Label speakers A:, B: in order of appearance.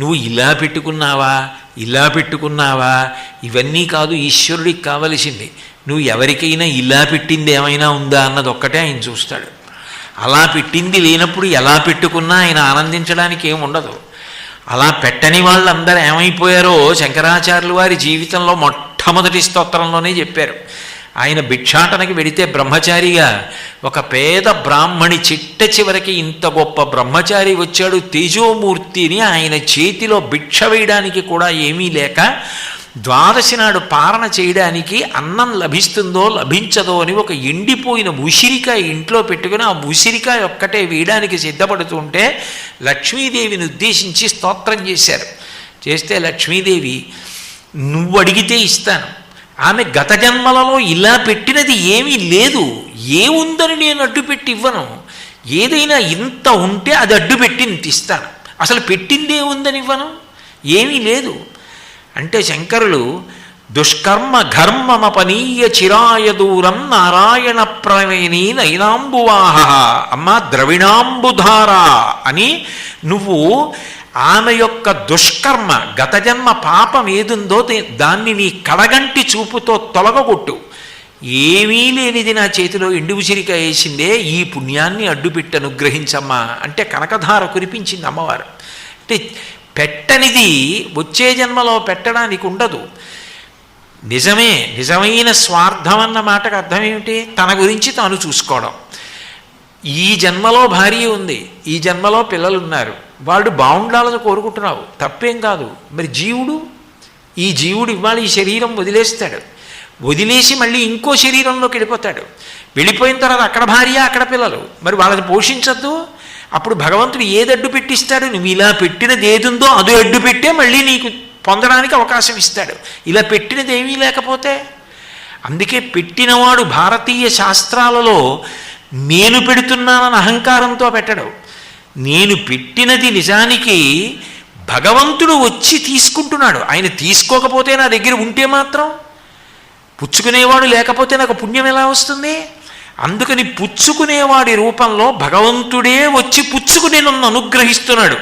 A: నువ్వు ఇలా పెట్టుకున్నావా ఇలా పెట్టుకున్నావా? ఇవన్నీ కాదు ఈశ్వరుడికి కావలసింది. నువ్వు ఎవరికైనా ఇలా పెట్టింది ఏమైనా ఉందా అన్నది ఒక్కటే ఆయన చూస్తాడు. అలా పెట్టింది లేనప్పుడు ఎలా పెట్టుకున్నా ఆయన ఆనందించడానికి ఏం ఉండదు. అలా పెట్టని వాళ్ళందరూ ఏమైపోయారో శంకరాచార్యులు వారి జీవితంలో మొట్టమొదటి స్తోత్రంలోనే చెప్పారు. ఆయన భిక్షాటనకి వెడితే బ్రహ్మచారిగా ఒక పేద బ్రాహ్మణి చిట్ట చివరికి ఇంత గొప్ప బ్రహ్మచారి వచ్చాడు తేజోమూర్తిని ఆయన చేతిలో భిక్ష వేయడానికి కూడా ఏమీ లేక ద్వాదశి నాడు పారణ చేయడానికి అన్నం లభిస్తుందో లభించదో అని ఒక ఎండిపోయిన ఉసిరికాయ ఇంట్లో పెట్టుకుని ఆ ఉసిరికాయ ఒక్కటే వేయడానికి సిద్ధపడుతుంటే లక్ష్మీదేవిని ఉద్దేశించి స్తోత్రం చేశారు. చేస్తే లక్ష్మీదేవి నువ్వు అడిగితే ఇస్తాను. ఆమె గత జన్మలలో ఇలా పెట్టినది ఏమీ లేదు. ఏముందని నేను అడ్డుపెట్టి ఇవ్వను. ఏదైనా ఇంత ఉంటే అది అడ్డు పెట్టి ఇస్తాను అసలు పెట్టిందే ఉందని ఇవ్వను? ఏమీ లేదు. అంటే శంకరులు దుష్కర్మ ఘర్మమపనీయ చిరాయ దూరం నారాయణ ప్రవేణి నైనాంబువాహ అమ్మ ద్రవిణాంబుధారా అని నువ్వు ఆమె యొక్క దుష్కర్మ గత జన్మ పాపం ఏదుందో దాన్ని నీ కడగంటి చూపుతో తొలగొట్టు ఏమీ లేనిది నా చేతిలో ఎండు చిరిక వేసిందే ఈ పుణ్యాన్ని అడ్డుపెట్టి అనుగ్రహించమ్మా అంటే కనకధార కురిపించింది అమ్మవారు. అంటే పెట్టనిది వచ్చే జన్మలో పెట్టడానికి ఉండదు. నిజమే నిజమైన స్వార్థం అన్న మాటకు అర్థం ఏమిటి? తన గురించి తాను చూసుకోవడం. ఈ జన్మలో భార్య ఉంది ఈ జన్మలో పిల్లలు ఉన్నారు వాళ్ళు బాగుండాలని కోరుకుంటున్నావు. తప్పేం కాదు. మరి జీవుడు? ఈ జీవుడు ఇవాళ ఈ శరీరం వదిలేస్తాడు. వదిలేసి మళ్ళీ ఇంకో శరీరంలోకి వెళ్ళిపోతాడు. వెళ్ళిపోయిన తర్వాత అక్కడ భార్య అక్కడ పిల్లలు. మరి వాళ్ళని పోషించద్దు. అప్పుడు భగవంతుడు ఏది అడ్డు పెట్టిస్తాడు? నువ్వు ఇలా పెట్టినది ఏదుందో అది అడ్డు పెట్టే మళ్ళీ నీకు పొందడానికి అవకాశం ఇస్తాడు. ఇలా పెట్టినది ఏమీ లేకపోతే? అందుకే పెట్టినవాడు భారతీయ శాస్త్రాలలో నేను పెడుతున్నానని అహంకారంతో పెట్టడు. నేను పెట్టినది నిజానికి భగవంతుడు వచ్చి తీసుకుంటున్నాడు. ఆయన తీసుకోకపోతే నా దగ్గర ఉంటే మాత్రం పుచ్చుకునేవాడు లేకపోతే నాకు పుణ్యం ఎలా వస్తుంది? అందుకని పుచ్చుకునేవాడి రూపంలో భగవంతుడే వచ్చి పుచ్చుకుని నన్ను అనుగ్రహిస్తున్నాడు.